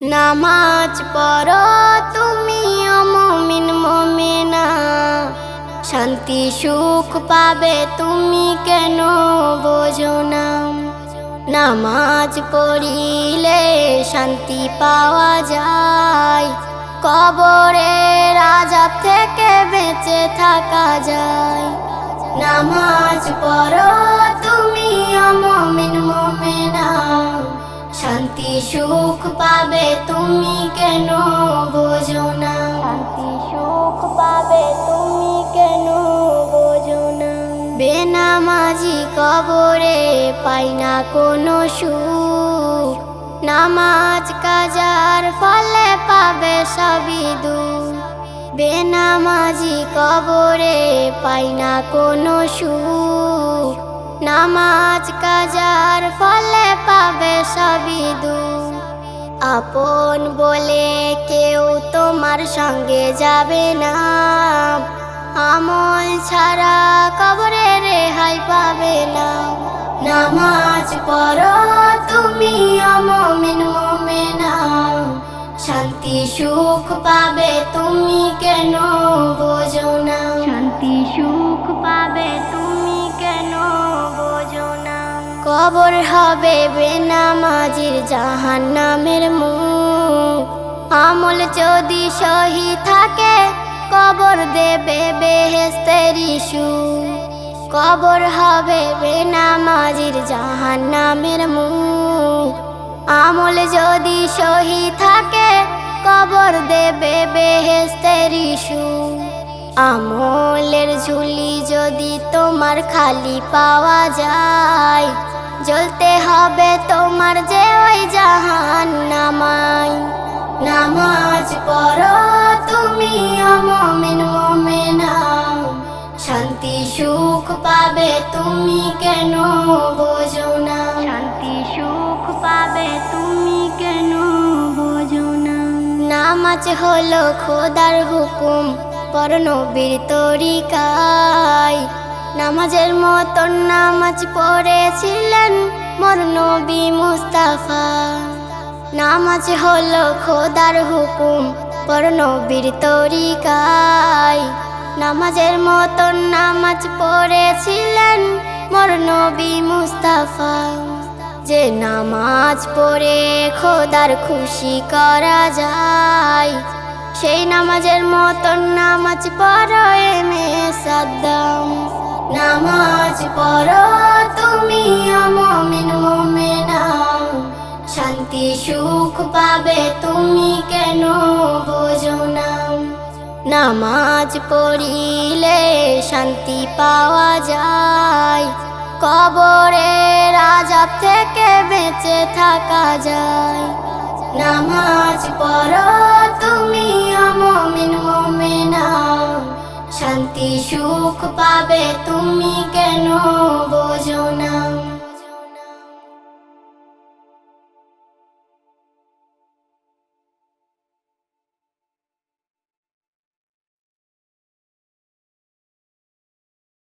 নামাজ পড়ো তুমি অমমিন মমেনা। শান্তি সুখ পাবে তুমি কেন বোঝো না। নামাজ পড়িলে শান্তি পাওয়া যায়। কবরে রাজাব থেকে বেঁচে থাকা যায়। নামাজ পড়ো তুমি অমমিন মমেনা। শান্তি সুখ পাবে তুমি কেন বোঝো না? শান্তি সুখ পাবে তুমি কেন বোঝো না? বেনামাজি কবরে পাই না কোনো সুখ। নামাজ কাজার ফলে পাবে সবই দুঃখ। বেনামাজি কবরে পাই না কোনো সুখ। নামাজ কাজার ফলে পাবে সবই দুঃখ। আপন বলে কেউ তোমার সঙ্গে যাবে না। আমল ছাড়া কবরে রেহাই পাবে না। নামাজ পড়ো, তুমি অমমিন মোমেনা। শান্তি, সুখ পাবে তুমি কেন বোঝো না। শান্তি, সুখ পাবে তুমি কেন কবর হবে বেনামাজির জাহান নামের মুখ। আমল যদি সহি থাকে, কবর দেবে বেহেস্তের ইস্যু। কবর হবে বেনামাজির জাহান নামের মুখ। আমল যদি সহি থাকে, কবর দেবে বেহেস্তের ইস্যু। আমলের ঝুলি যদি তোমার খালি পাওয়া যায় শান্তি সুখ পাবে তুমি কেন বোঝো না? শান্তি সুখ পাবে তুমি কেন বোঝো না? নামাজ হলো খোদার হুকুম পরনবীর তরিকায়। নামাজের মতন নামাজ পড়েছিলেন মোর নবী মুস্তাফা। নামাজ হলো খোদার হুকুম পরনবীর তরিকায়। নামাজের মতন নামাজ পড়েছিলেন মোর নবী মুস্তাফা। যে নামাজ পড়ে খোদার খুশি করা যায়, সেই নামাজের মতন নামাজ পড়ো মে সাদ্দাম। নামাজ পড়ো তুমি অমমিন মোমেনা, শান্তি সুখ পাবে তুমি কেন বোঝো না। নামাজ পড়িলে শান্তি পাওয়া যায়। কবরে রাজাব থেকে বেঁচে থাকা যায়। নামাজ পড়ো তুমি, অমমিন মোমেনা। শান্তি সুখ পাবে তুমি কেন?